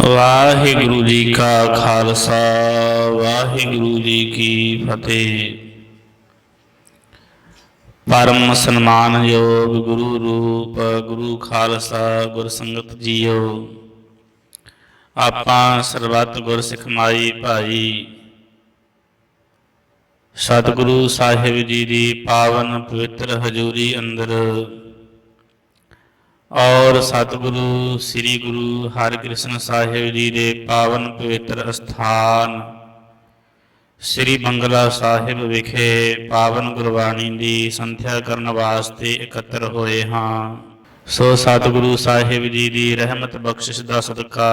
ਵਾਹਿਗੁਰੂ ਜੀ ਕਾ ਖਾਲਸਾ, ਵਾਹਿਗੁਰੂ ਜੀ ਕੀ ਫਤਿਹ। ਪਰਮ ਸਨਮਾਨ ਯੋਗ ਗੁਰੂ ਰੂਪ, ਗੁਰੂ ਖਾਲਸਾ ਗੁਰ ਸੰਗਤ ਜੀਓ। ਆਪਾਂ ਸਰਬੱਤ ਗੁਰ ਸਿਖਮਾਈ ਭਾਈ, ਸਤਿਗੁਰੂ ਸਾਹਿਬ ਜੀ ਦੀ ਪਾਵਨ ਪਵਿੱਤਰ ਹਜ਼ੂਰੀ ਅੰਦਰ ਔਰ ਸਤਿਗੁਰੂ, ਸ੍ਰੀ ਗੁਰੂ ਹਰਿਕ੍ਰਿਸ਼ਨ ਸਾਹਿਬ ਜੀ ਦੇ ਪਾਵਨ ਪਵਿੱਤਰ ਅਸਥਾਨ, ਸ੍ਰੀ ਬੰਗਲਾ ਸਾਹਿਬ ਵਿਖੇ ਪਾਵਨ ਗੁਰਬਾਣੀ ਦੀ ਸੰਥਿਆ ਕਰਨ ਵਾਸਤੇ ਇਕੱਤਰ ਹੋਏ ਹਾਂ। ਸੋ ਸਤਿਗੁਰੂ ਸਾਹਿਬ ਜੀ ਦੀ ਰਹਿਮਤ ਬਖਸ਼ਿਸ਼ ਦਾ ਸਦਕਾ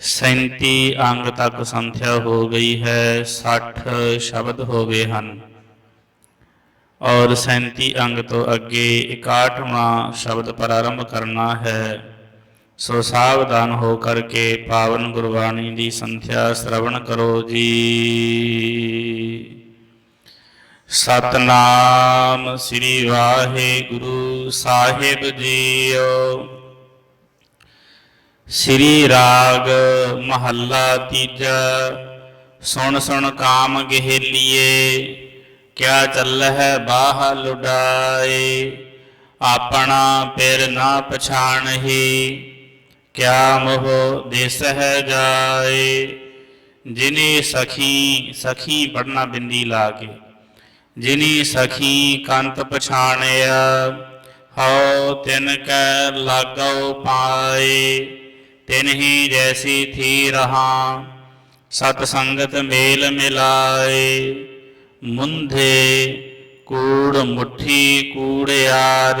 37 ਅੰਗ ਤੱਕ ਸੰਥਿਆ ਹੋ ਗਈ ਹੈ 60 ਸ਼ਬਦ ਹੋ ਗਏ ਹਨ। ਔਰ 37 ਅੰਗ ਤੋਂ ਅੱਗੇ 61ਵਾਂ ਸ਼ਬਦ ਪ੍ਰਾਰੰਭ ਕਰਨਾ ਹੈ। ਸੋ ਸਾਵਧਾਨ ਹੋ ਕਰਕੇ ਪਾਵਨ ਗੁਰਬਾਣੀ ਦੀ ਸੰਥਿਆ ਸ਼ਰਵਣ ਕਰੋ ਜੀ। ਸਤਨਾਮ ਸ੍ਰੀ ਵਾਹਿਗੁਰੂ ਸਾਹਿਬ ਜੀਓ। ਸ੍ਰੀ ਰਾਗ ਮਹੱਲਾ ਤੀਜਾ। ਸੁਣ ਸੁਣ ਕਾਮ ਗਹਿਲੀਏ। ਕਿਆ ਚੱਲ ਹੈ ਬਾਹ ਲੁਡਾਏ ਆਪਣਾ ਪਿਰ ਨਾ ਪਛਾਣਹੀ, ਕਿਆ ਮੋਹ ਦਿਸ ਹੈ ਜਾਏ? ਜਿਨੀ ਸਖੀ ਸਖੀ ਪੜਨਾ ਬਿੰਦੀ ਲਾ ਕੇ, ਜਿਨੀ ਸਖੀ ਕੰਤ ਪਛਾਣਿਆ, ਹਉ ਤਿਨ ਕੈ ਲਾਗਉ ਪਾਏ। ਤਿਨ ਹੀ ਜੈਸੀ ਥੀ ਰਹਾ, ਸਤ ਸੰਗਤ ਮੇਲ ਮਿਲਾਏ। ਮੁੰਧੇ ਕੂੜ ਮੁਠੀ ਕੂੜਿਆਰ,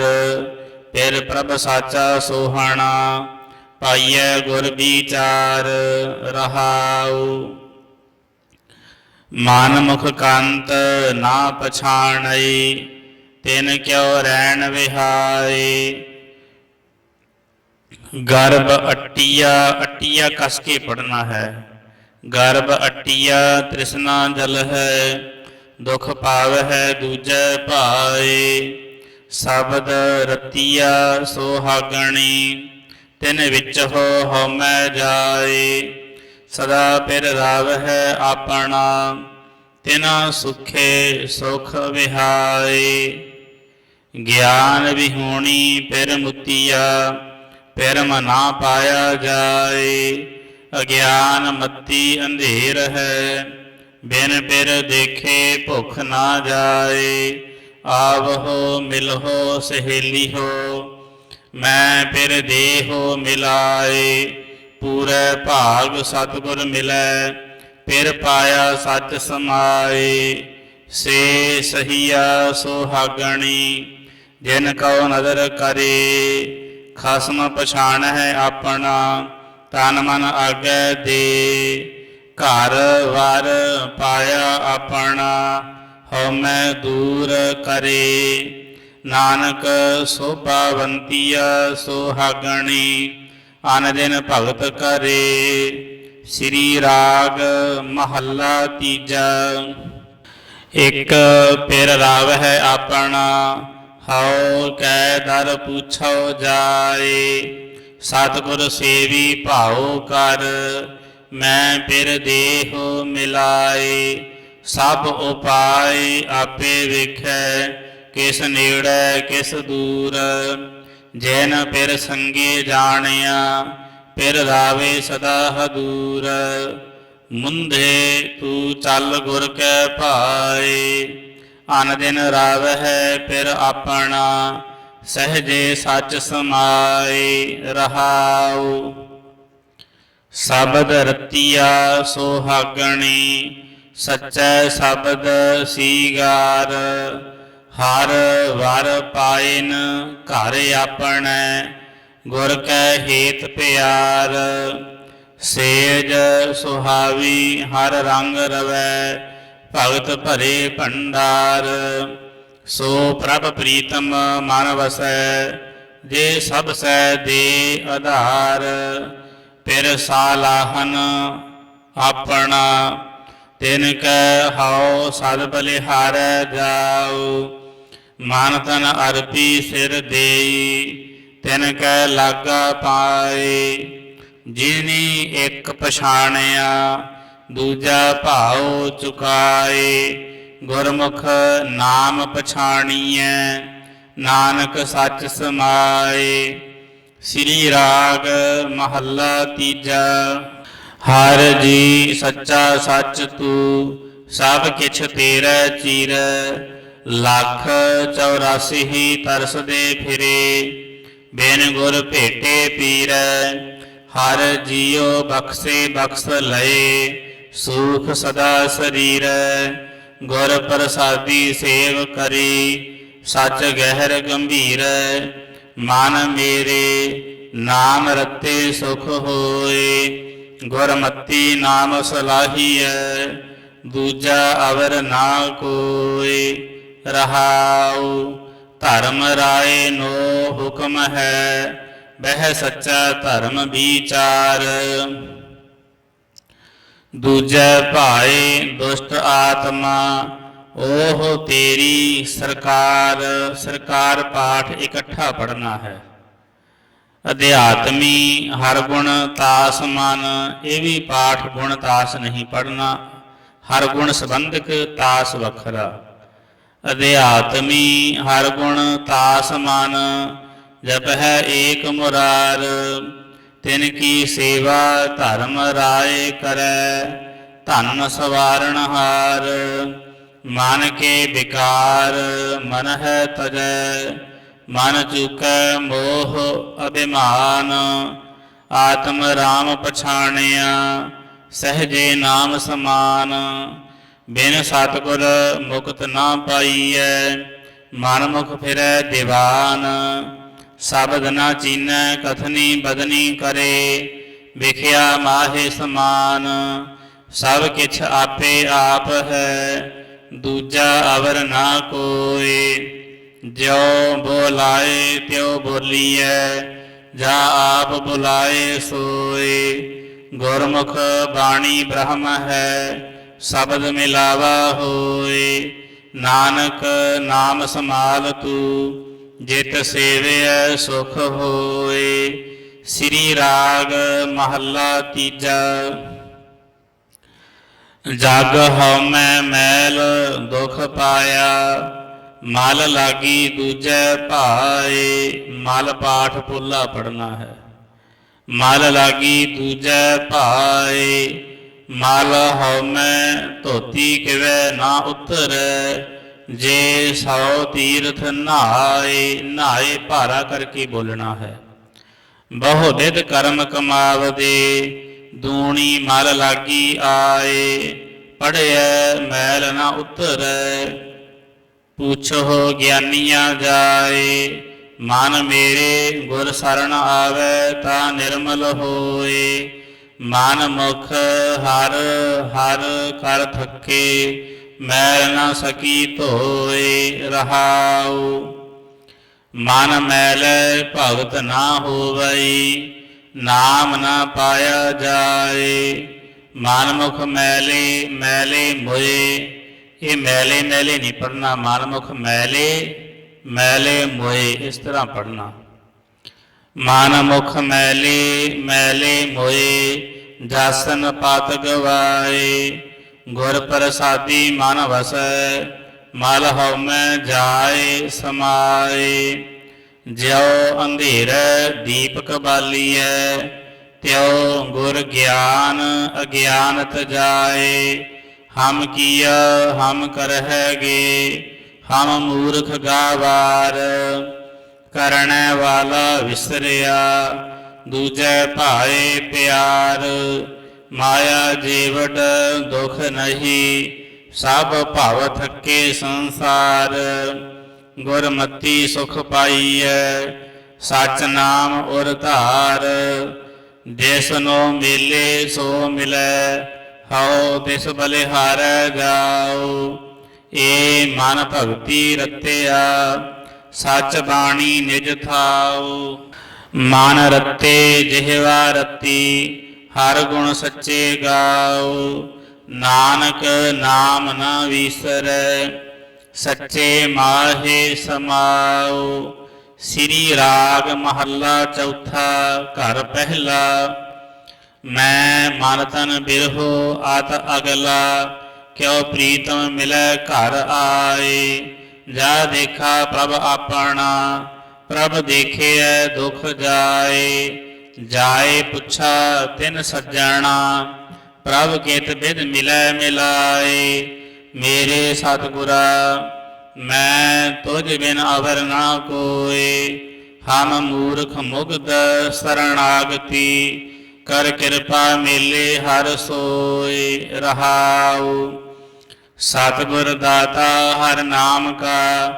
ਫਿਰ ਪ੍ਰਭ ਸਾਚਾ ਸੋਹਣਾ, ਪਾਈਐ ਗੁਰ ਵਿਚਾਰ, ਰਹਾਉ। ਮਾਨ ਮੁਖ ਕੰਤ ਨਾ ਪਛਾਣਈ, ਤਿਨ ਕਿਉ ਰਹਿਣ ਵਿਹਾਈ। ਗਰਭ ਅਟਿਆ ਅਟਿਆ ਕਸ ਕੇ ਪੜਨਾ ਹੈ। ਗਰਭ ਅਟਿਆ ਤ੍ਰਿਸ਼ਨਾ ਜਲ ਹੈ। ਦੁਖ ਪਾਵ ਹੈ ਦੂਜੈ ਭਾਏ, ਸ਼ਬਦ ਰਤੀਆ ਸੋਹਾਗਣੀ, ਤਿਨ ਵਿੱਚ ਹੋ ਹਉਮੈ ਜਾਏ, ਸਦਾ ਪਿਰ ਰਾਵ ਹੈ ਆਪਣਾ, ਤਿਨਾ ਸੁਖੇ ਸੁਖ ਵਿਹਾਏ। ਗਿਆਨ ਵਿਹੂਣੀ ਪਿਰ ਮੁਤੀਆ ਪਿਰ ਮਨਾ ਪਾਇਆ ਜਾਏ, ਅਗਿਆਨ ਮਤੀ ਅੰਧੇਰ ਹੈ। ਬਿਨ ਪਿਰ ਦੇਖੇ ਭੁਖ ਨਾ ਜਾਏ, ਆਵਹੋ ਮਿਲਹੋ ਸਹੇਲੀ ਹੋ ਮੈਂ ਪਿਰ ਦੇਹੋ ਮਿਲਾਏ, ਪੂਰੇ ਭਾਗ ਸਤਿਗੁਰ ਮਿਲੈ ਪਿਰ ਪਾਇਆ ਸੱਚ ਸਮਾਏ, ਸੇ ਸਹੀਆ ਸੁਹਾਗਣੀ ਜਿਨ ਕਉ ਨਦਰ ਕਰੇ, ਖਸਮ ਪਛਾਣ ਹੈ ਆਪਣਾ, ਤਨ ਮਨ ਆਗੇ ਦੇ। ਘਰ ਵਰ ਪਾਇਆ ਆਪਣਾ, ਹਉਮੈ ਦੂਰ ਕਰੇ। ਨਾਨਕ ਸੋਭਾਵੰਤੀਆ ਸੁਹਾਗਣੀ ਅਨ ਦਿਨ ਭਗਤ ਕਰੇ। ਸ੍ਰੀ ਰਾਗ ਮਹੱਲਾ ਤੀਜਾ। ਇਕ ਪਿਰ ਰਾਵ ਹੈ ਆਪਣਾ, ਹਉ ਕੈ ਦਰ ਪੁੱਛੋ ਜਾਏ। ਸਤਿਗੁਰ ਸੇਵੀ ਭਾਉ ਕਰ ਮੈਂ ਪਿਰ ਦੇਹੁ ਮਿਲਾਏ, ਸਭ ਉਪਾਏ ਆਪੇ ਵੇਖੈ, ਕਿਸ ਨੇੜੇ ਕਿਸ ਦੂਰ। ਜੈਨ ਪਿਰ ਸੰਗੇ ਜਾਣਿਆ, ਫਿਰ ਰਾਵੇ ਸਦਾ ਹਦੂਰ। ਮੁੰਧੇ ਤੂੰ ਚੱਲ ਗੁਰ ਕੈ ਭਾਏ, ਅਨ ਦਿਨ ਰਾਵ ਹੈ ਪਿਰ ਆਪਣਾ, ਸਹਜੇ ਸੱਚ ਸਮਾਏ ਰਹਾਉ। ਸ਼ਬਦ ਰਤੀਆ ਸੋਹਾਗਣੀ, ਸੱਚੈ ਸ਼ਬਦ ਸੀਗਾਰ। ਹਰ ਵਰ ਪਾਇਨ ਘਰ ਆਪਣੈ, ਗੁਰ ਕੈ ਹੇਤ ਪਿਆਰ। ਸੇਜ ਸੁਹਾਵੀ ਹਰ ਰੰਗ ਰਵੈ, ਭਗਤ ਭਰੇ ਭੰਡਾਰ। ਸੋ ਪ੍ਰਭ ਪ੍ਰੀਤਮ ਮਨ ਵਸੈ, ਜੇ ਸਭ ਸੈ ਦੇ ਆਧਾਰ। ਫਿਰ ਸਾਲਾਹਨ ਆਪਣਾ, ਤਿਨ ਕੈ ਹਉ ਸਦ ਬਲਿਹਾਰੈ ਜਾਉ, ਮਨ ਤਨ ਅਰਪੀ ਸਿਰ ਦੇਈ, ਤਿਨ ਕੈ ਲਾਗਾ ਪਾਏ, ਜਿਨੀ ਇੱਕ ਪਛਾਣਿਆ, ਦੂਜਾ ਭਾਉ ਚੁਕਾਏ, ਗੁਰਮੁਖ ਨਾਮ ਪਛਾਣੀਐ, ਨਾਨਕ ਸੱਚ ਸਮਾਏ। ਸ੍ਰੀ ਰਾਗ ਮਹੱਲਾ ਤੀਜਾ। ਹਰ ਜੀ ਸੱਚਾ ਸੱਚ ਤੂੰ, ਸਭ ਕਿਛ ਤੇਰਾ ਚੀਰ। ਲੱਖ 84 ਹੀ ਤਰਸਦੇ ਫਿਰੇ, ਬਿਨ ਗੁਰ ਭੇਟੇ ਪੀਰ। ਹਰ ਜੀਉ ਬਖਸ਼ੇ ਬਖਸ਼ ਲਏ, ਸੁਖ ਸਦਾ ਸਰੀਰ। ਗੁਰ ਪ੍ਰਸਾਦੀ ਸੇਵ ਕਰੀ, ਸੱਚ ਗਹਿਰ ਗੰਭੀਰ। ਮਨ ਮੇਰੇ ਨਾਮ ਰਤੇ ਸੁਖ ਹੋਏ, ਗੁਰਮਤੀ ਨਾਮ ਸਲਾਹੀਐ, ਦੂਜਾ ਅਵਰ ਨਾ ਕੋਏ, ਰਹਾਉ, ਧਰਮ ਰਾਏ ਨੋ ਹੁਕਮ ਹੈ, ਬਹਿ ਸੱਚਾ ਧਰਮ ਵਿਚਾਰ। ਦੂਜੈ ਭਾਏ ਦੁਸ਼ਟ ਆਤਮਾ ਉਹ ਤੇਰੀ ਸਰਕਾਰ ਸਰਕਾਰ ਪਾਠ ਇਕੱਠਾ ਪੜਨਾ ਹੈ। ਅਧਿਆਤਮੀ ਹਰ ਗੁਣ ਤਾਸ ਮਨ, ਇਹ ਵੀ ਪਾਠ ਗੁਣ ਤਾਸ ਨਹੀਂ ਪੜਨਾ ਹਰ ਗੁਣ ਸੰਬੰਧਕ ਤਾਸ ਵੱਖਰਾ। ਅਧਿਆਤਮੀ ਹਰ ਗੁਣ ਤਾਸ ਮਨ, ਜਪ ਹੈ ਏਕ ਮੁਰਾਰ। ਤਿਨ ਕੀ ਸੇਵਾ ਧਰਮ ਰਾਏ ਕਰੈ, ਧਨ ਸਵਾਰਣ ਹਾਰ। ਮਨ ਕੇ ਵਿਕਾਰ ਮਨ ਹੈ ਤਜੈ, ਮਨ ਚੁਕੈ ਮੋਹ ਅਭਿਮਾਨ। ਆਤਮ ਰਾਮ ਪਛਾਣਿਆ, ਸਹਜੇ ਨਾਮ ਸਮਾਨ। ਬਿਨ ਸਤਿਗੁਰ ਮੁਕਤ ਨਾ ਪਾਈਐ ਮਨ ਮੁਖ ਫਿਰੈ ਦੀਵਾਨ। ਸ਼ਬਦ ਨਾ ਚੀਨੈ, ਕਥਨੀ ਬਦਨੀ ਕਰੇ, ਵਿਖਿਆ ਮਾਹੇ ਸਮਾਨ। ਸਭ ਕਿਛ ਆਪੇ ਆਪ ਹੈ ਦੂਜਾ ਅਵਰ ਨਾ ਕੋਏ ਜਿਉ ਬੋਲਾਏ ਤਿਉ ਬੋਲੀਐ, ਜਾ ਆਪ ਬੁਲਾਏ ਸੋਏ। ਗੁਰਮੁਖ ਬਾਣੀ ਬ੍ਰਹਮ ਹੈ, ਸ਼ਬਦ ਮਿਲਾਵਾ ਹੋਏ। ਨਾਨਕ ਨਾਮ ਸਮਾਲ ਤੂੰ, ਜਿਤ ਸੇਵਿਐ ਸੁਖ ਹੋਏ। ਸ੍ਰੀ ਰਾਗ ਮਹੱਲਾ ਤੀਜਾ। ਜਗ ਹਉਮੈ ਮੈਲ, ਦੁਖ ਪਾਇਆ। ਮਲ ਲਾਗੀ ਦੂਜੈ ਭਾਏ, ਮਲ ਪਾਠ ਪੁੱਲਾ ਪੜਨਾ ਹੈ। ਮਲ ਲਾਗੀ ਦੂਜੈ ਭਾਏ, ਮਲ ਹਉਮੈ ਧੋਤੀ ਕਿਵੈ ਨਾ ਉਤਰੈ। ਜੇ ਸੌ ਤੀਰਥ ਨਹਾਏ ਨਹਾਏ ਭਾਰਾ ਕਰਕੇ ਬੋਲਣਾ ਹੈ। ਬਹੁ ਨਿਤ ਕਰਮ ਕਮਾਵਦੇ ਦੂਣੀ ਮਲ ਲਾਗੀ ਆਏ ਪੜਿਐ ਮੈਲ ਨਾ ਉਤਰੈ। ਪੁੱਛੋ ਗਿਆਨੀਆਂ ਜਾਏ, ਮਨ ਮੇਰੇ ਗੁਰ ਸਰਣ ਆਵੇ ਤਾਂ ਨਿਰਮਲ ਹੋਏ। ਮਨ ਮੁਖ ਹਰ ਹਰ ਕਰ ਥੱਕੇ, ਮੈਲ ਨਾ ਸਕੀ ਧੋਏ ਰਹਾਉ। ਮਨ ਮੈਲੇ ਭਗਤ ਨਾ ਹੋਵਈ ਨਾਮ ਨਾ ਪਾਇਆ ਜਾਏ। ਮਨ ਮੁਖ ਮੈਲੇ ਮੈਲੇ ਮੋਏ। ਇਹ ਮੈਲੇ ਮੈਲੇ ਨਹੀਂ ਪੜਨਾ ਮਨ ਮੁਖ ਮੈਲੇ ਮੈਲੇ ਮੋਏ। ਇਸ ਤਰ੍ਹਾਂ ਪੜਨਾ ਮਨ ਮੁਖ ਮੈਲੇ ਮੈਲੇ ਮੋਏ, ਜਾਸਨ ਪਤ ਗਵਾਏ ਗੁਰ ਪ੍ਰਸਾਦੀ ਮਨ ਵਸੈ, ਮਲ ਹਉਮੈ ਜਾਏ, ਸਮਾਏ। ਜਿਉ ਅੰਧੇਰੈ ਦੀਪਕ ਬਾਲੀਐ, ਤਿਉ ਗੁਰ ਗਿਆਨ ਅਗਿਆਨਤ ਜਾਏ। ਹਮ ਕੀਆ ਹਮ ਕਰਹਿਗੇ ਹਮ ਮੂਰਖ ਗਾਵਾਰ। ਕਰਣੈ ਵਾਲਾ ਵਿਸਰਿਆ, ਦੂਜੈ ਭਾਏ ਪਿਆਰ। ਮਾਇਆ ਜੀਵਟ ਦੁਖ ਨਹੀਂ, ਸਭ ਭਵ ਥੱਕੇ ਸੰਸਾਰ। ਗੁਰਮਤੀ ਸੁਖ ਪਾਈਐ, ਸਚ ਨਾਮ ਉਰ ਧਾਰ। ਜਿਸ ਨੂੰ ਮਿਲੇ ਸੋ ਮਿਲੈ, ਹਉ ਤਿਸ ਬਲਿਹਾਰੈ ਜਾਉ ਏ ਮਨ ਭਗਤੀ ਰਤਿਆ, ਸਚ ਬਾਣੀ ਨਿਜ ਥਾਉ। ਮਨ ਰਤੇ ਜਿਹਵਾ ਰਤੀ, ਹਰ ਗੁਣ ਸੱਚੇ ਗਾਉ। ਨਾਨਕ ਨਾਮ ਨਾ ਵਿਸਰੈ ਸੱਚੇ ਮਾਹੇ ਸਮਾਉ। ਸ੍ਰੀ ਰਾਗ ਮਹੱਲਾ ਚੌਥਾ, ਘਰ ਪਹਿਲਾ। ਮੈਂ ਮਨ ਤਨ ਬਿਰਹੋ ਆਤ ਅਗਲਾ, ਕਿਉ ਪ੍ਰੀਤਮ ਮਿਲੈ ਘਰ ਆਏ। ਜਾ ਦੇਖਾ ਪ੍ਰਭ ਆਪਣਾ, ਪ੍ਰਭ ਦੇਖਿਐ ਦੁਖ ਜਾਏ। ਜਾਏ ਪੁੱਛਾ ਤਿਨ ਸੱਜਣਾ, ਪ੍ਰਭ ਕਿਤ ਬਿਦ ਮਿਲੈ ਮਿਲਾਏ। ਮੇਰੇ ਸਤਿਗੁਰਾ, ਮੈਂ ਤੁਝ ਬਿਨ ਅਵਰ ਨਾ ਕੋਏ। ਹਮ ਮੂਰਖ ਮੁਗਧ ਸਰਣਾਗਤੀ, ਕਰ ਕਿਰਪਾ ਮੇਲੇ ਹਰ ਸੋਏ ਰਹਾਉ। ਸਤਿਗੁਰ ਦਾਤਾ ਹਰ ਨਾਮ ਕਾ,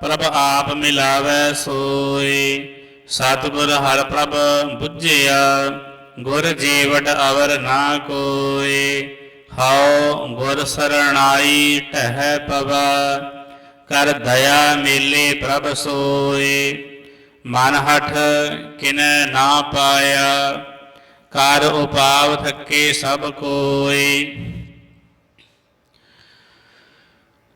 ਪ੍ਰਭ ਆਪ ਮਿਲਾਵੈ ਸੋਏ। ਸਤਿਗੁਰ ਹਰ ਪ੍ਰਭ ਬੁੱਝਿਆ, ਗੁਰ ਜੀਵਟ ਅਵਰ ਨਾ ਕੋਏ। ਹਉ ਗੁਰ ਸਰਣਾਈ ਟਹਿ ਪਵਾ, ਕਰ ਦਇਆ ਮੇਲੇ ਪ੍ਰਭ ਸੋਏ। ਮਨ ਹਠ ਕਿਨੈ ਨਾ ਪਾਇਆ, ਕਰ ਉਪਾਵ ਥੱਕੇ ਸਭ ਕੋਏ।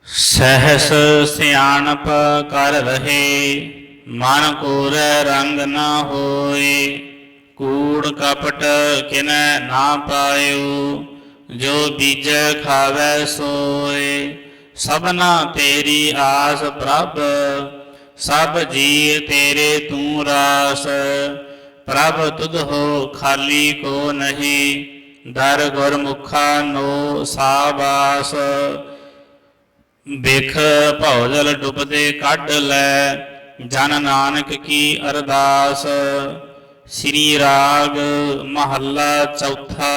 ਸਹਸ ਸਿਆਣਪ ਕਰ ਰਹੇ, ਮਨ ਕੋਰੈ ਰੰਗ ਨਾ ਹੋਏ। ਕੂੜ ਕਪਟ ਕਿਨੈ ਨਾ ਪਾਇਓ ਜੋ ਬੀਜੈ ਖਾਵੈ ਸੋਏ, ਸਭਨਾ ਤੇਰੀ ਆਸ ਪ੍ਰਭ। ਸਭ ਜੀ ਤੇਰੇ ਤੂੰ ਰਾਸ। ਪ੍ਰਭ ਤੁਧ ਹੋ ਖਾਲੀ ਕੋ ਨਹੀਂ, ਦਰ ਗੁਰਮੁਖਾ ਨੋ ਸਾਬਾਸ। ਬਿਖ ਭੌਜਲ ਡੁੱਬਦੇ ਕੱਢ ਲੈ, ਜਨ ਨਾਨਕ ਕੀ ਅਰਦਾਸ। ਸ੍ਰੀ ਰਾਗ ਮਹੱਲਾ ਚੌਥਾ।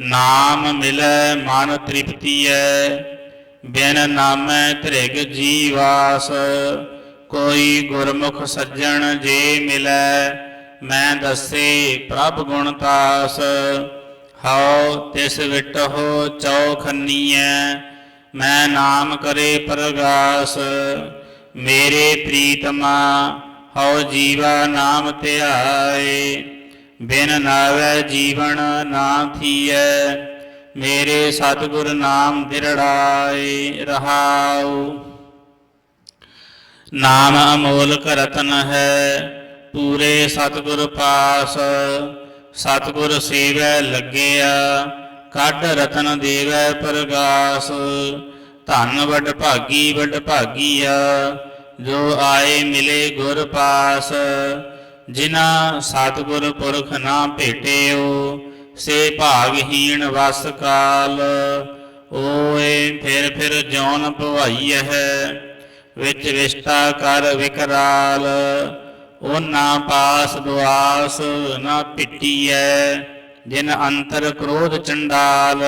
ਨਾਮ ਮਿਲੈ ਮਨ ਤ੍ਰਿਪਤੀਐ, ਬਿਨ ਨਾਮੈ ਤ੍ਰਿਗ ਜੀਵਾਸ। ਕੋਈ ਗੁਰਮੁਖ ਸੱਜਣ ਜੇ ਮਿਲੈ, ਮੈਂ ਦੱਸੇ ਪ੍ਰਭ ਗੁਣ ਤਾਸ। ਹਉ ਤਿਸ ਵਿਟਹੁ ਚੌਖੰਨੀਐ ਮੈਂ ਨਾਮ ਕਰੇ ਪ੍ਰਗਾਸ। ਮੇਰੇ ਪ੍ਰੀਤਮਾ, ਹਉ ਜੀਵਾ ਨਾਮ ਧਿਆਏ। ਬਿਨ ਨਾਵੈ ਜੀਵਨ ਨਾ ਥੀਐ, ਮੇਰੇ ਸਤਿਗੁਰ ਨਾਮ ਦਿਰੜਾਏ ਰਹਾਉ। ਨਾਮ ਅਮੋਲਕ ਰਤਨ ਹੈ, ਪੂਰੇ ਸਤਿਗੁਰ ਪਾਸ, ਸਤਿਗੁਰ ਸੇਵੈ ਲੱਗਿਆ, ਕੱਢ ਰਤਨ ਦੇਵੈ ਪ੍ਰਗਾਸ। ਧੰਨ ਵਡ ਭਾਗੀ ਵਡ ਭਾਗੀਆ, ਜੋ ਆਏ ਮਿਲੇ ਗੁਰ ਪਾਸ। ਜਿਨ੍ਹਾਂ ਸਤਿਗੁਰ ਪੁਰਖ ਨਾ ਭੇਟਿਓ, ਸੇ ਭਾਗਹੀਣ ਵਸ ਕਾਲ। ਓਏ, ਫਿਰ ਫਿਰ ਜੌਨ ਭਵਾਈ ਹੈ ਵਿੱਚ ਵਿਸ਼ਟਾ ਕਰ ਵਿਕਰਾਲ। ਉਹ ਨਾ ਪਾਸ ਦੁਆਸ ਨਾ ਪਿੱਟੀਐ, ਜਿਨ ਅੰਤਰ ਕ੍ਰੋਧ ਚੰਡਾਲ।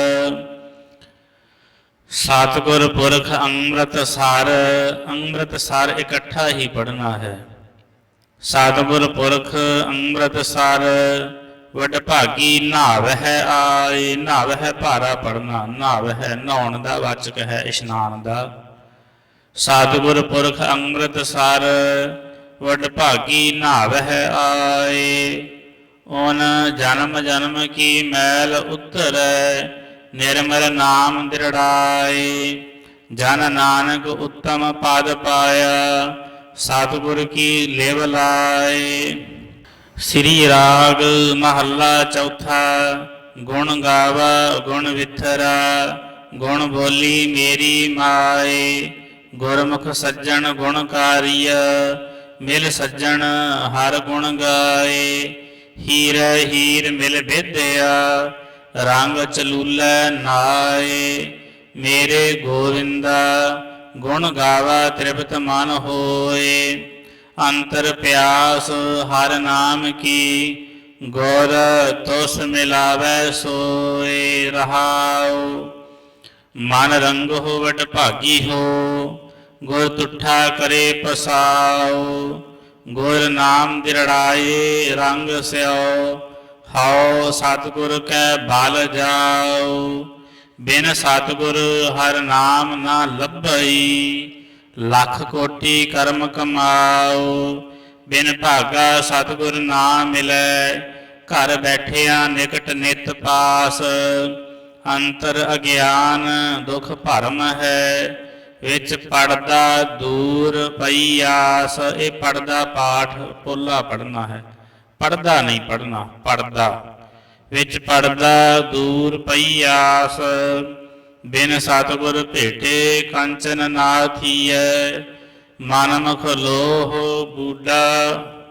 ਸਤਿਗੁਰ ਪੁਰਖ ਅੰਮ੍ਰਿਤ ਸਰ ਅੰਮ੍ਰਿਤ ਸਰ ਇਕੱਠਾ ਹੀ ਪੜਨਾ ਹੈ। ਸਤਿਗੁਰ ਪੁਰਖ ਅੰਮ੍ਰਿਤ ਸਰ ਵਡ ਭਾਗੀ ਨਾਵਹਿ ਆਏ, ਨਾਵਹਿ ਭਾਰਾ ਪੜਨਾ ਨਾਵਹਿ ਨਹਾਉਣ ਦਾ ਵਾਚਕ ਹੈ, ਇਸ਼ਨਾਨ ਦਾ। ਸਤਿਗੁਰ ਪੁਰਖ ਅੰਮ੍ਰਿਤ ਸਰ ਵਡ ਭਾਗੀ ਨਾਵਹਿ ਆਏ ਓਨ ਜਨਮ ਜਨਮ ਕੀ ਮੈਲ ਉਤਰੈ, ਨਿਰਮਲ ਨਾਮ ਦਿਰੜਾਏ, ਜਨ ਨਾਨਕ ਉੱਤਮ ਪਦ ਪਾਇਆ। ਸਤਿਗੁਰ ਕੀ ਲੇਵ ਲਾਏ। ਸ੍ਰੀ ਰਾਗ ਮਹੱਲਾ ਚੌਥਾ, ਗੁਣ ਗਾਵਾ, ਗੁਣ ਵਿਥਰਾ, ਗੁਣ ਬੋਲੀ ਮੇਰੀ ਮਾਏ। ਗੁਰਮੁਖ ਸੱਜਣ ਗੁਣ ਗੁਣਕਾਰੀਆ ਮਿਲ ਸੱਜਣ ਹਰ ਗੁਣ ਗਾਏ। ਹੀਰ ਹੀਰ ਮਿਲ ਵਿਦਿਆ ਰੰਗ ਚਲੂਲੇ ਨਾਏ। ਮੇਰੇ ਗੋਵਿੰਦਾ ਗੁਣ ਗਾਵਾ ਤ੍ਰਿਪਤ ਮਨ ਹੋਏ। ਅੰਤਰ ਪਿਆਸ ਹਰ ਨਾਮ ਕੀ, ਗੁਰ ਤੋਸ ਮਿਲਾਵੇ ਸੋਏ ਰਹਾਉ। ਮਨ ਰੰਗ ਹੋਵਟ ਭਾਗੀ ਹੋ, ਗੁਰ ਤੁਠਾ ਕਰੇ ਪਸਾਉ। ਗੁਰ ਨਾਮ ਦਿਰੜਾਏ ਰੰਗ ਸਿਓ ਹਉ ਸਤਿਗੁਰ ਕੈ ਬਲ ਜਾਉ। ਬਿਨ ਸਤਿਗੁਰ ਹਰ ਨਾਮ ਨਾ ਲੱਭਈ, ਲੱਖ ਕੋਟੀ ਕਰਮ ਕਮਾਓ। ਬਿਨ ਭਾਗਾ ਸਤਿਗੁਰ ਨਾ ਮਿਲੈ, ਘਰ ਬੈਠਿਆ ਨਿਕਟ ਨਿਤ ਪਾਸ। ਅੰਤਰ ਅਗਿਆਨ ਦੁਖ ਭਰਮ ਹੈ, ਵਿੱਚ ਪੜਦਾ ਦੂਰ ਪਈ ਆਸ। ਇਹ ਪੜਦਾ ਪਾਠ ਪੋਲਾ ਪੜਨਾ ਹੈ। ਪੜਦਾ ਨਹੀਂ ਪੜਨਾ ਪੜਦਾ ਵਿੱਚ ਪੜਦਾ ਦੂਰ ਪਈ ਆਸ। ਬਿਨ ਸਤਿਗੁਰ ਭੇਟੇ ਕੰਚਨ ਨਾਥੀਐ ਮਨ ਮੁਖ ਲੋਹ ਬੂਡਾ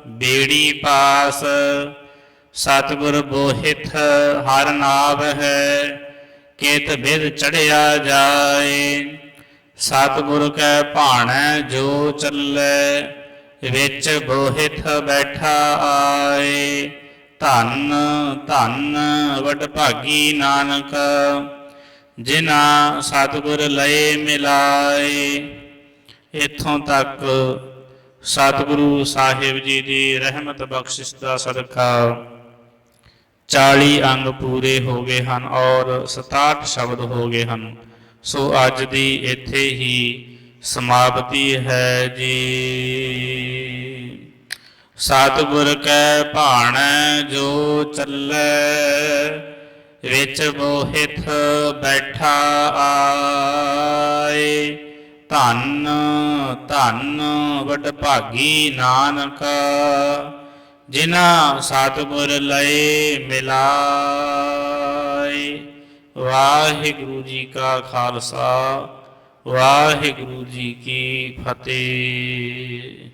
ਬੇੜੀ ਪਾਸ। ਸਤਿਗੁਰ ਬੋਹਿਤ ਹਰ ਨਾਮ ਹੈ, ਕੇਤ ਬਿਦ ਚੜਿਆ ਜਾਏ। ਸਤਿਗੁਰ ਕੈ ਭਾਣੈ ਜੋ ਚੱਲੇ, ਵਿੱਚ ਬੋਹਿਤ ਬੈਠਾ ਆਏ। ਧੰਨ ਧੰਨ ਵਡ ਭਾਗੀ ਨਾਨਕ ਜਿਨਾ ਸਤਿਗੁਰ ਲਏ ਮਿਲਾਏ। ਇਥੋਂ ਤੱਕ ਸਤਿਗੁਰੂ ਸਾਹਿਬ ਜੀ ਦੀ ਰਹਿਮਤ ਬਖਸ਼ਿਸ਼ ਦਾ ਸਦਕਾ 40 ਅੰਗ ਪੂਰੇ ਹੋ ਗਏ ਹਨ ਔਰ 67 ਸ਼ਬਦ ਹੋ ਗਏ ਹਨ। ਸੋ ਅੱਜ ਦੀ ਇੱਥੇ ਹੀ ਸਮਾਪਤੀ ਹੈ ਜੀ। ਸਤਿਗੁਰ ਕੈ ਭਾਣੈ ਜੋ ਚੱਲੈ, ਵਿੱਚ ਮੋਹਿਤ ਬੈਠਾ ਆਏ। ਧੰਨ ਧੰਨ ਵਡ ਭਾਗੀ ਨਾਨਕ ਜਿਨਾ ਸਤਿਗੁਰ ਲਏ ਮਿਲਾਏ। ਵਾਹਿਗੁਰੂ ਜੀ ਕਾ ਖਾਲਸਾ, ਵਾਹਿਗੁਰੂ ਜੀ ਕੀ ਫਤਿਹ।